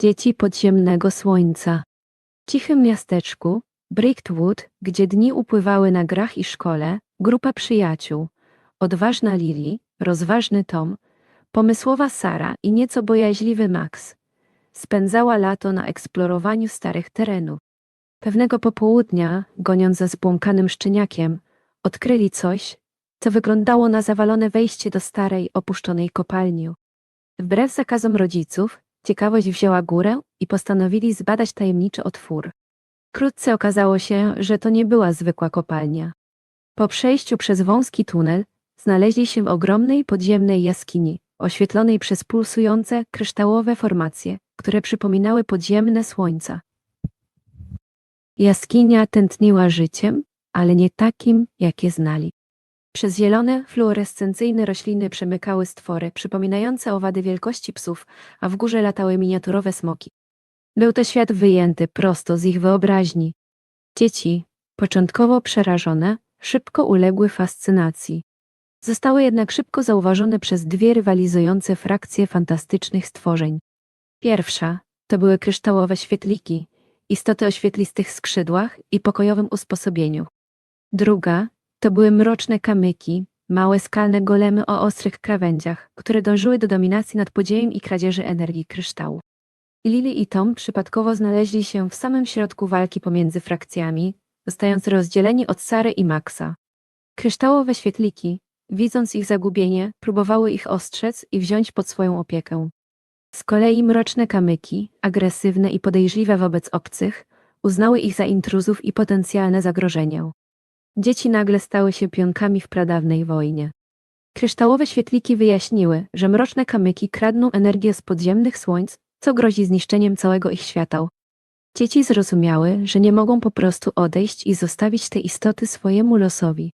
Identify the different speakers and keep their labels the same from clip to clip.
Speaker 1: Dzieci podziemnego słońca. W cichym miasteczku, Brickwood, gdzie dni upływały na grach i szkole, grupa przyjaciół, odważna Lily, rozważny Tom, pomysłowa Sara i nieco bojaźliwy Max, spędzała lato na eksplorowaniu starych terenów. Pewnego popołudnia, goniąc za zbłąkanym szczeniakiem, odkryli coś, co wyglądało na zawalone wejście do starej, opuszczonej kopalni. Wbrew zakazom rodziców, ciekawość wzięła górę i postanowili zbadać tajemniczy otwór. Wkrótce okazało się, że to nie była zwykła kopalnia. Po przejściu przez wąski tunel znaleźli się w ogromnej podziemnej jaskini, oświetlonej przez pulsujące, kryształowe formacje, które przypominały podziemne słońca. Jaskinia tętniła życiem, ale nie takim, jakie znali. Przez zielone, fluorescencyjne rośliny przemykały stwory, przypominające owady wielkości psów, a w górze latały miniaturowe smoki. Był to świat wyjęty prosto z ich wyobraźni. Dzieci, początkowo przerażone, szybko uległy fascynacji. Zostały jednak szybko zauważone przez dwie rywalizujące frakcje fantastycznych stworzeń. Pierwsza to były kryształowe świetliki, istoty o świetlistych skrzydłach i pokojowym usposobieniu. Druga to były mroczne kamyki, małe skalne golemy o ostrych krawędziach, które dążyły do dominacji nad podziemiem i kradzieży energii kryształu. Lily i Tom przypadkowo znaleźli się w samym środku walki pomiędzy frakcjami, zostając rozdzieleni od Sary i Maxa. Kryształowe świetliki, widząc ich zagubienie, próbowały ich ostrzec i wziąć pod swoją opiekę. Z kolei mroczne kamyki, agresywne i podejrzliwe wobec obcych, uznały ich za intruzów i potencjalne zagrożenie. Dzieci nagle stały się pionkami w pradawnej wojnie. Kryształowe świetliki wyjaśniły, że mroczne kamyki kradną energię z podziemnych słońc, co grozi zniszczeniem całego ich świata. Dzieci zrozumiały, że nie mogą po prostu odejść i zostawić te istoty swojemu losowi.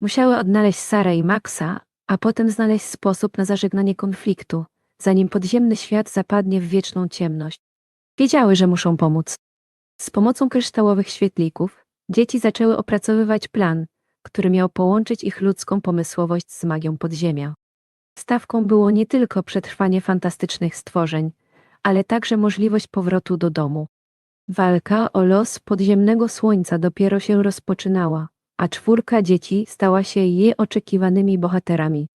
Speaker 1: Musiały odnaleźć Sarę i Maxa, a potem znaleźć sposób na zażegnanie konfliktu, zanim podziemny świat zapadnie w wieczną ciemność. Wiedziały, że muszą pomóc. Z pomocą kryształowych świetlików dzieci zaczęły opracowywać plan, który miał połączyć ich ludzką pomysłowość z magią podziemia. Stawką było nie tylko przetrwanie fantastycznych stworzeń, ale także możliwość powrotu do domu. Walka o los podziemnego słońca dopiero się rozpoczynała, a czwórka dzieci stała się jej oczekiwanymi bohaterami.